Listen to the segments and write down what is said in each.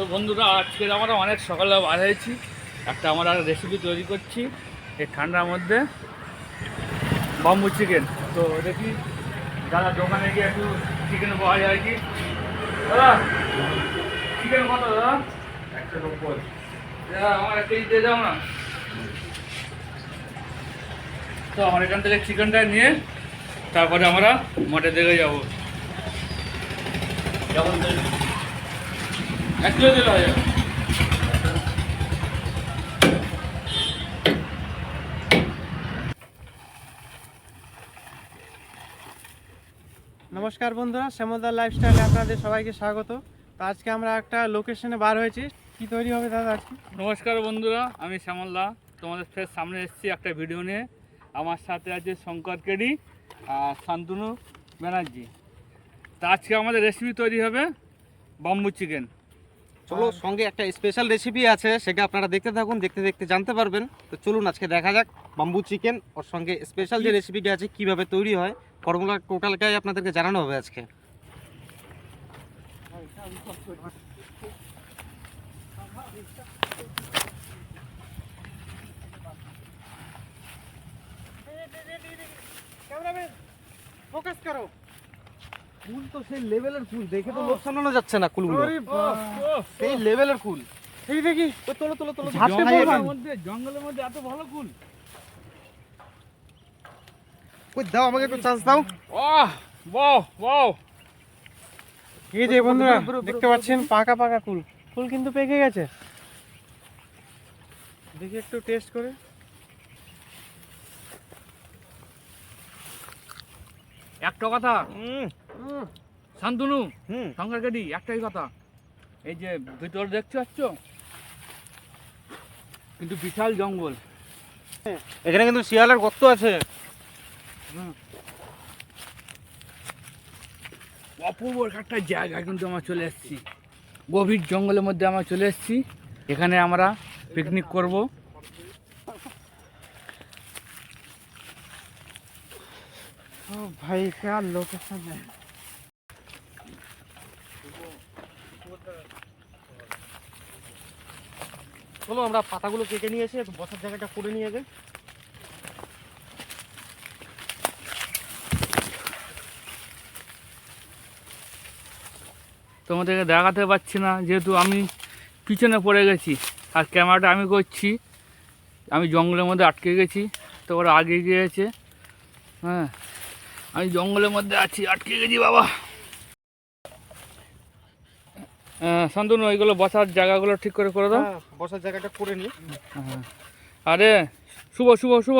তো বন্ধুরা আজকে আমরা অনেক সকালে বার হয়েছি একটা আমরা রেসিপি তৈরি করছি এই ঠান্ডার মধ্যে। বাম্বু চিকেন তো দেখি দাদা দোকানে গিয়ে একটু চিকেন পাওয়া যায় কি? দাদা চিকেন কত দাদা? একশো নব্বই। দাদা আমার একটা দিয়ে না। তো আমার এখান থেকে চিকেনটা নিয়ে তারপরে আমরা মাঠের দিকে যাব। যেমন এক কিলো দিলে হয়ে যাবে নমস্কার বন্ধুরা শ্যামলদার লাইফস্টাইলে আপনাদের সবাইকে স্বাগত। তো আজকে আমরা একটা লোকেশনে বার হয়েছি। কি তৈরি হবে দাদা আজকে? নমস্কার বন্ধুরা আমি শ্যামলদা। তোমাদের ফের সামনে এসেছি একটা ভিডিও নিয়ে। আমার সাথে আছে শঙ্কর কেডি আর শান্তনু ব্যানার্জি। তা আজকে আমাদের রেসিপি তৈরি হবে বাম্বু চিকেন চলো সঙ্গে একটা স্পেশাল রেসিপি আছে সেটা আপনারা দেখতে থাকুন দেখতে দেখতে জানতে পারবেন তো চলুন আজকে দেখা যাক বাম্বু চিকেন ওর সঙ্গে স্পেশাল যে রেসিপিটা আছে কীভাবে তৈরি হয় ফর্মুলা টোটালটাই আপনাদেরকে জানানো হবে আজকে ফোকাস করো ফুল তো সেই লেভেলের ফুল দেখে তো লোক সামলানো যাচ্ছে না কুলগুলো। সেই লেভেলের ফুল। এই দেখি। ও তোলো তোলো তোলো মধ্যে জঙ্গলের মধ্যে এত ভালো ফুল। ওই দাও আমাকে একটু চান্স দাও। বাহ বাহ বাহ। এই যে বন্ধুরা দেখতে পাচ্ছেন পাকা পাকা ফুল ফুল কিন্তু পেকে গেছে। দেখি একটু টেস্ট করে। একটা কথা। হুম। শান্তনু শঙ্কর কেডি একটাই কথা। এই যে ভিতর দেখতে পাচ্ছ? কিন্তু বিশাল জঙ্গল। এখানে কিন্তু শিয়ালের গর্ত আছে। অপূর্ব একটা জায়গা কিন্তু আমরা চলে এসেছি। গভীর জঙ্গলের মধ্যে আমরা চলে এসেছি। এখানে আমরা পিকনিক করব। ও ভাই क्या লোকেশন है চলো আমরা পাতাগুলো কেটে নিয়ে এসে একটু বসার জায়গাটা করে নিয়ে যাই তোমাদেরকে দেখাতে পাচ্ছি না যেহেতু আমি পিছনে পড়ে গেছি আর ক্যামেরাটা আমি করছি আমি জঙ্গলের মধ্যে আটকে গেছি তো ওরা আগে গিয়েছে হ্যাঁ আমি জঙ্গলের মধ্যে আছি আটকে গেছি বাবা। হ্যাঁ, শান্তনু ওইগুলো বসার জায়গাগুলো ঠিক করে করে দাও। হ্যাঁ, বসার জায়গাটা করে হ্যাঁ। আরে শুভ শুভ শুভ।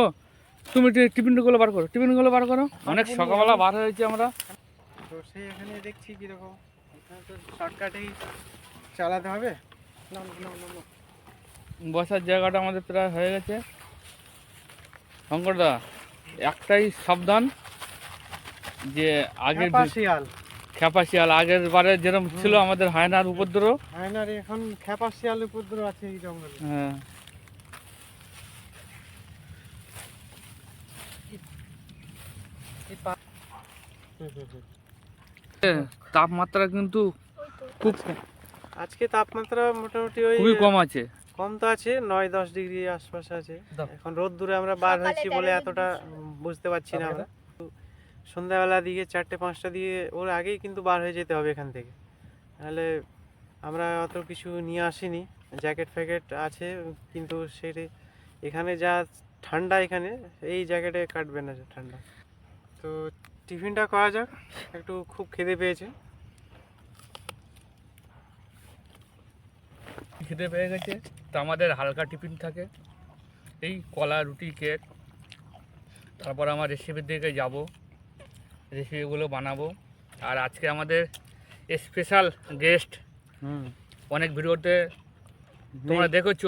তুমি টিফিনগুলো বার করো টিফিনগুলো বার করো। অনেক সকালবেলা বার হয়েছে আমরা। তো সেই এখানে দেখছি কীরকম শর্টকাটেই চালাতে হবে। না না না না বসার জায়গাটা আমাদের প্রায় হয়ে গেছে। শঙ্করদা একটাই সাবধান। যে আগের শিয়াল শিয়াল আগের বারে যেরকম ছিল আমাদের হায়নার উপদ্রব। হায়নার এখন খেপা শিয়াল উপদ্রব আছে এই জঙ্গলে। হ্যাঁ। তাপমাত্রা কিন্তু খুব আজকে তাপমাত্রা মোটামুটি ওই খুবই কম আছে। কম তো আছে নয় দশ ডিগ্রি আশপাশে আছে। এখন রোদ দূরে আমরা বার হয়েছি বলে এতটা বুঝতে পারছি না আমরা। সন্ধ্যাবেলা দিকে চারটে, পাঁচটা দিয়ে ওর আগেই কিন্তু বার হয়ে যেতে হবে এখান থেকে। তাহলে আমরা অত কিছু নিয়ে আসিনি। জ্যাকেট ফ্যাকেট আছে, কিন্তু সেটি এখানে যা ঠান্ডা এখানে, এই জ্যাকেটে কাটবে না ঠান্ডা। তো টিফিনটা করা যাক, একটু খুব খিদে পেয়েছে। খেতে পেয়ে গেছে, তো আমাদের হালকা টিফিন থাকে। এই কলা, রুটি, কেক, তারপর আমার রেসিপির দিকে যাব। রেসিপিগুলো বানাবো। আর আজকে আমাদের স্পেশাল গেস্ট অনেক ভিডিওতে তোমরা দেখেছ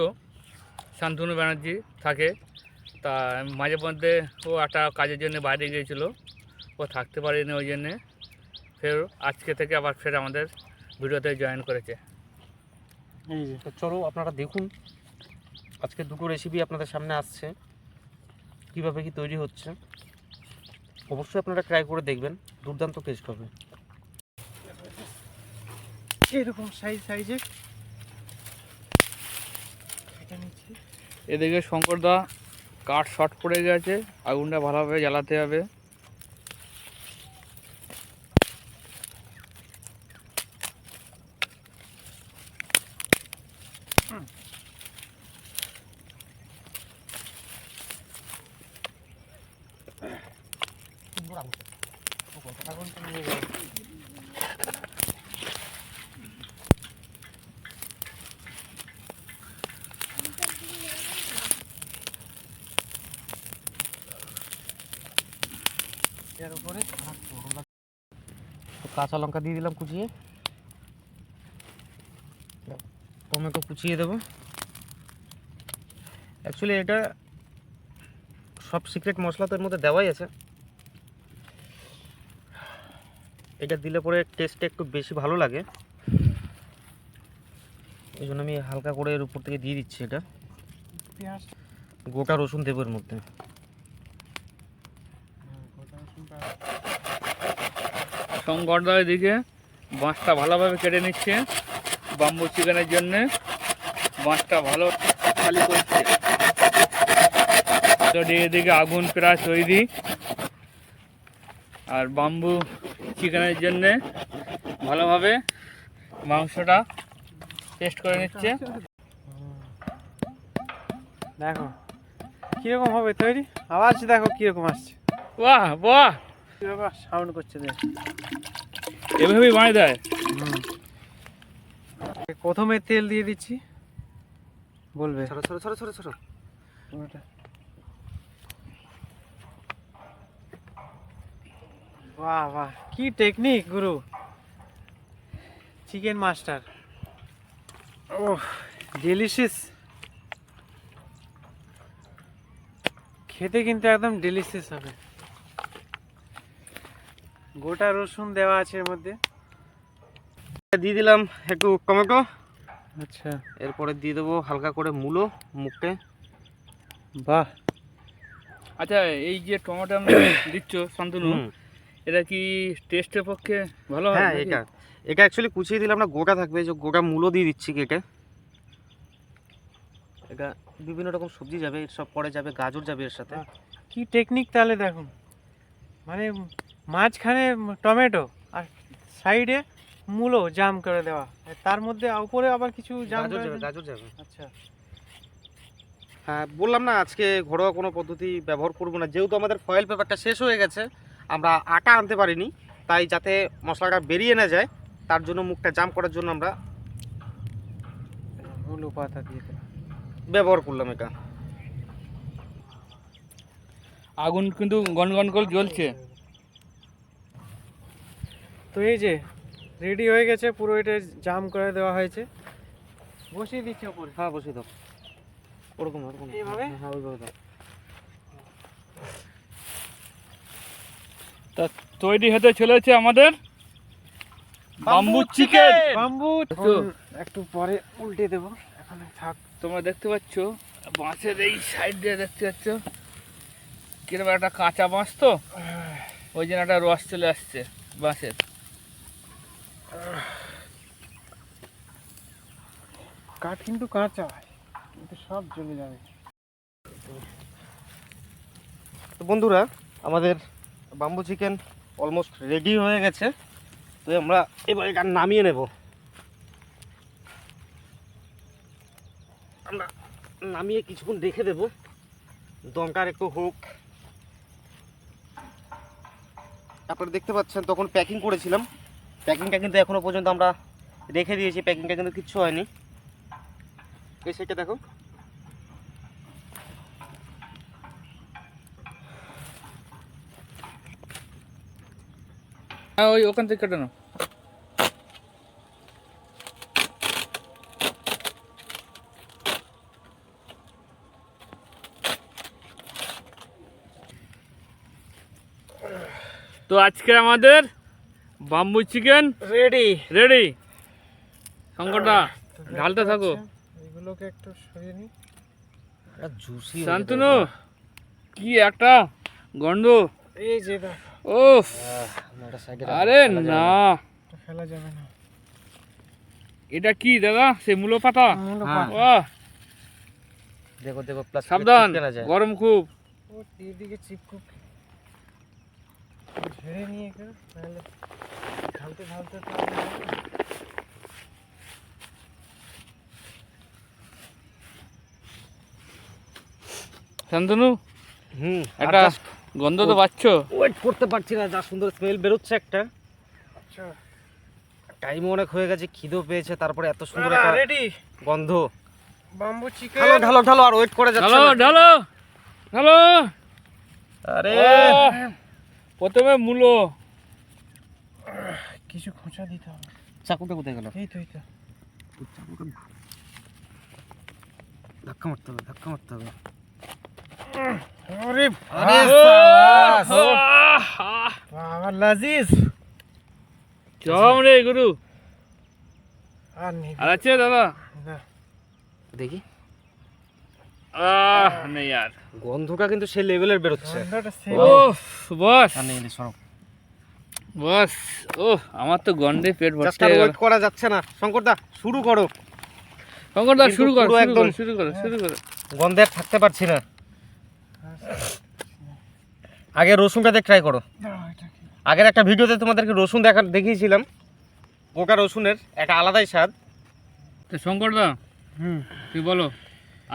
শান্তনু ব্যানার্জি থাকে। তা মাঝে মধ্যে ও একটা কাজের জন্য বাইরে গিয়েছিল। ও থাকতে পারেনি ওই জন্যে। ফের আজকে থেকে আবার ফের আমাদের ভিডিওতে জয়েন করেছে। এই যে তো চলো আপনারা দেখুন আজকে দুটো রেসিপি আপনাদের সামনে আসছে। কীভাবে কি তৈরি হচ্ছে। অবশ্যই আপনারা ট্রাই করে দেখবেন দুর্দান্ত টেস্ট হবে। এরকম সাইজ সাইজে এদিকে শঙ্করদা কাঠ শর্ট পড়ে গেছে আগুনটা ভালোভাবে জ্বালাতে হবে। কাঁচা লঙ্কা দিয়ে দিলাম কুচিয়ে। টমেটো কুচিয়ে দেবো। অ্যাকচুয়ালি এটা সব সিক্রেট মশলা তো এর মধ্যে দেওয়াই আছে। এটা দিলে পরে টেস্টটা একটু বেশি ভালো লাগে। এই জন্য আমি হালকা করে এর উপর থেকে দিয়ে দিচ্ছি এটা। গোটা রসুন দেবো এর মধ্যে। রসুনটা এদিকে বাঁশটা ভালোভাবে কেটে নিচ্ছে বাম্বু চিকেনের জন্যে। বাঁশটা ভালো খালি করছে। এদিকে আগুন প্রায় তৈরি। আর বাম্বু চিকেনের জন্যে ভালোভাবে মাংসটা টেস্ট করে নিচ্ছে। দেখো কীরকম হবে তৈরি? আওয়াজ দেখো কীরকম আসছে। বাহ বাহ। কীরকম সাউন্ড করছে দেখ। এভাবেই বানিয়ে দেয়। প্রথমে তেল দিয়ে দিচ্ছি। বলবে। ছড়ো ছড়ো ছড়ো ছড়ো ছড়ো বাহ বাহ। কি টেকনিক গুরু? চিকেন মাস্টার ও ডেলিশিয়াস খেতে কিন্তু একদম ডেলিশিয়াস হবে। গোটা রসুন দেওয়া আছে এর মধ্যে। দিয়ে দিলাম একটু টমেটো। আচ্ছা। এরপরে দিয়ে দেবো হালকা করে মূলো মুখে বাহ। আচ্ছা এই যে টমেটো আমি দিচ্ছ শান্তনু। এটা কি টেস্টের পক্ষে ভালো হয় হ্যাঁ এটা। এটা অ্যাকচুয়ালি কুচিয়ে দিলাম না গোটা থাকবে এই যে গোটা মূলো দিয়ে দিচ্ছি কেটে। এটা বিভিন্ন রকম সবজি যাবে এর সব পরে যাবে গাজর যাবে এর সাথে। কি টেকনিক তাহলে দেখুন? মানে মাঝখানে টমেটো আর সাইডে মূলো জাম করে দেওয়া। তার মধ্যে উপরে আবার কিছু জাম গাজর যাবে গাজর যাবে। আচ্ছা। হ্যাঁ বললাম না আজকে ঘরোয়া কোনো পদ্ধতি ব্যবহার করব না। যেহেতু আমাদের ফয়েল পেপারটা শেষ হয়ে গেছে আমরা আটা আনতে পারিনি তাই যাতে মশলাটা বেরিয়ে না যায় তার জন্য মুখটা জাম করার জন্য আমরা মূলো পাতা দিয়ে ব্যবহার করলাম এটা। আগুন কিন্তু গনগন করে জ্বলছে। তো এই যে রেডি হয়ে গেছে পুরো এটা জাম করে দেওয়া হয়েছে। বসিয়ে দিচ্ছে ওপরে। হ্যাঁ বসিয়ে দাও। ওরকম ওরকম। এইভাবে? হ্যাঁ ওইভাবে দাও। তা তৈরি হতে চলেছে আমাদের বাম্বু চিকেন বাম্বু একটু। পরে উল্টে দেবো। এখন থাক তোমরা দেখতে পাচ্ছ বাঁশের এই সাইড দিয়ে দেখতে পাচ্ছ কীরকম একটা কাঁচা বাঁশ তো? ওই জন্য একটা রস চলে আসছে বাঁশের। কাঠ কিন্তু কাঁচা কিন্তু সব চলে যাবে। তো বন্ধুরা আমাদের বাম্বু চিকেন অলমোস্ট রেডি হয়ে গেছে। তো আমরা এবার এটা নামিয়ে নেব। আমরা নামিয়ে কিছুক্ষণ রেখে দেব। দমকার একটু হোক। আপনারা দেখতে পাচ্ছেন, তখন প্যাকিং করেছিলাম। প্যাকিংটা কিন্তু এখনও পর্যন্ত আমরা রেখে দিয়েছি প্যাকিংটা কিন্তু কিচ্ছু হয়নি। এই সেটা দেখো। হ্যাঁ ওই ওখান থেকে কেটে নাও। তো আজকে আমাদের বাম্বু চিকেন রেডি রেডি শঙ্করদা ঢালতে থাকো। এগুলোকে একটু সরিয়ে নিই। জুসি শান্তনু কি একটা গন্ধ। এই যে ওফ আরে না। যাবে না। এটা কি দাদা? সে মূলো পাতা? হ্যাঁ। বাহ। দেখো দেখো প্লাস সাবধান। গরম খুব। ও এদিকে চিপকুপ ঝেড়ে নিয়ে নাহলে ঢালতে ঢালতে। শান্তনু হুম একটা গন্ধ তো পাচ্ছ? ওয়েট করতে পারছি না যা সুন্দর স্মেল বেরোচ্ছে একটা। আচ্ছা। টাইম অনেক হয়ে গেছে খিদেও পেয়েছে তারপরে এত সুন্দর একটা রেডি গন্ধ। বাম্বু ঢালো চিকেন ঢালো ঢালো ঢালো আর ওয়েট করে যাচ্ছে ঢালো ঢালো ঢালো। আরে। প্রথমে মূলো। কিছু খোঁচা দিতে হবে। চাকুটা কোথায় গেল? এই তো এই তো। ধাক্কা মারতে হবে ধাক্কা মারতে হবে। আরে আরে আহ, সাবাস। আহ, আহ, লাজিজ জম রে গুরু? আর আছে দাদা? না। দেখি। আহ নেই আর। গন্ধটা কিন্তু সেই লেভেলের বেরোচ্ছে। ও বস। বস ও আমার তো গন্ধে পেট গেল। ওয়েট করা যাচ্ছে না। শঙ্করদা শুরু করো। শঙ্কর দা কিন্তু শুরু কর একদম- শুরু কর শুরু কর। গন্ধে থাকতে পারছি না। আগে রসুনটা দেখ ট্রাই করো? আগের একটা ভিডিওতে তোমাদেরকে রসুন দেখা দেখিয়েছিলাম গোটা রসুনের একটা আলাদাই স্বাদ। তো শঙ্কর দা হুম। তুই বলো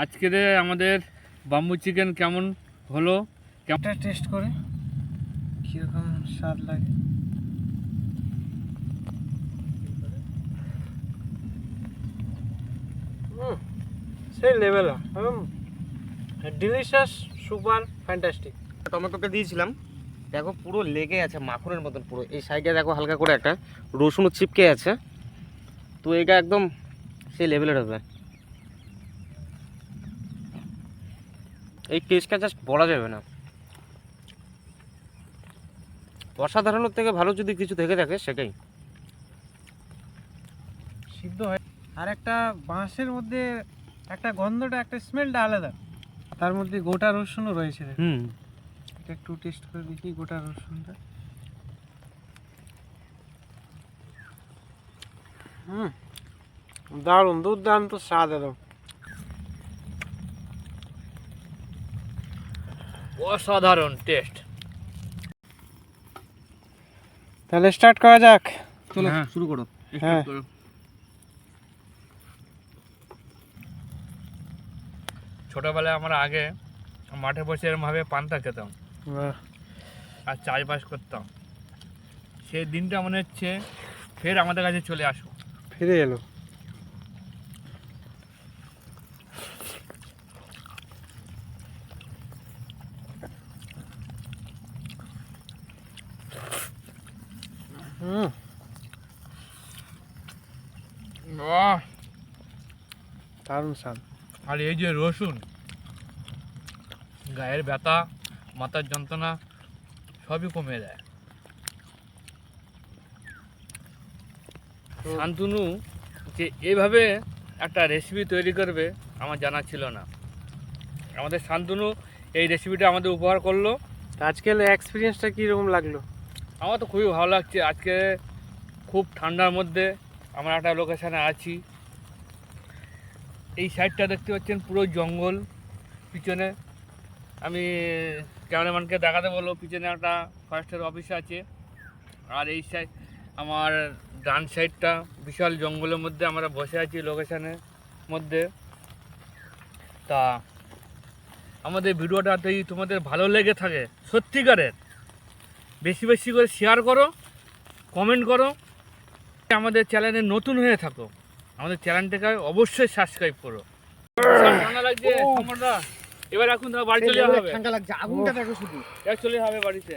আজকের আমাদের বাম্বু চিকেন কেমন হলো? এটা টেস্ট করে কীরকম স্বাদ লাগে। হুম, সেই লেভেল ডিলিশিয়াস সুপার ফ্যান্টাস্টিক টমেটোকে দিয়েছিলাম। দেখো পুরো লেগে আছে মাখনের মতন পুরো। এই সাইডে দেখো হালকা করে একটা রসুনও চিপকে আছে। তো এটা একদম সেই লেভেলের হবে। এই টেস্টটা জাস্ট বলা যাবে না। অসাধারণের থেকে ভালো যদি কিছু থেকে থাকে সেটাই। সিদ্ধ হয়। আর একটা বাঁশের মধ্যে একটা গন্ধটা একটা স্মেলটা আলাদা। তার মধ্যে গোটা রসুনও রয়েছে। হুম। এটা একটু টেস্ট করে দেখি গোটা রসুনটা। হুম দারুণ দুর্দান্ত স্বাদ একদম অসাধারণ টেস্ট তাহলে স্টার্ট করা যাক। চলো হ্যাঁ। শুরু করো। হ্যাঁ। ছোটবেলায় আমরা আগে মাঠে বসে এরমভাবে পান্তা খেতাম। আর চাষবাস করতাম। সেই দিনটা মনে হচ্ছে ফের আমাদের কাছে চলে আসো। ফিরে এলো। হুম। বাহ! দারুণ স্বাদ। আর এই যে রসুন গায়ের ব্যথা। মাথার যন্ত্রণা সবই কমে দেয়। শান্তনু যে এভাবে একটা রেসিপি তৈরি করবে আমার জানা ছিল না। আমাদের শান্তনু এই রেসিপিটা আমাদের উপহার করল। আজকের এক্সপিরিয়েন্সটা কীরকম লাগল? আমার তো খুবই ভালো লাগছে। আজকে খুব ঠান্ডার মধ্যে আমরা একটা লোকেশানে আছি। এই সাইডটা দেখতে পাচ্ছেন পুরো জঙ্গল। পিছনে আমি ক্যামেরাম্যানকে দেখাতে বলব পিছনে একটা ফরেস্টের অফিস আছে। আর এই সাইড আমার ডান সাইডটা বিশাল জঙ্গলের মধ্যে আমরা বসে আছি লোকেশানের মধ্যে। তা আমাদের ভিডিওটা যদি তোমাদের ভালো লেগে থাকে, সত্যিকারের বেশি বেশি করে শেয়ার করো কমেন্ট করো, আমাদের চ্যানেলে নতুন হয়ে থাকো। আমাদের চ্যানেলটাকে অবশ্যই সাবস্ক্রাইব করো। লাগছে। এবার এখন বাড়ি চলে যাবে। হবে ঠান্ডা লাগছে আগুনটা দেখো শুধু। এক চলে হবে বাড়িতে।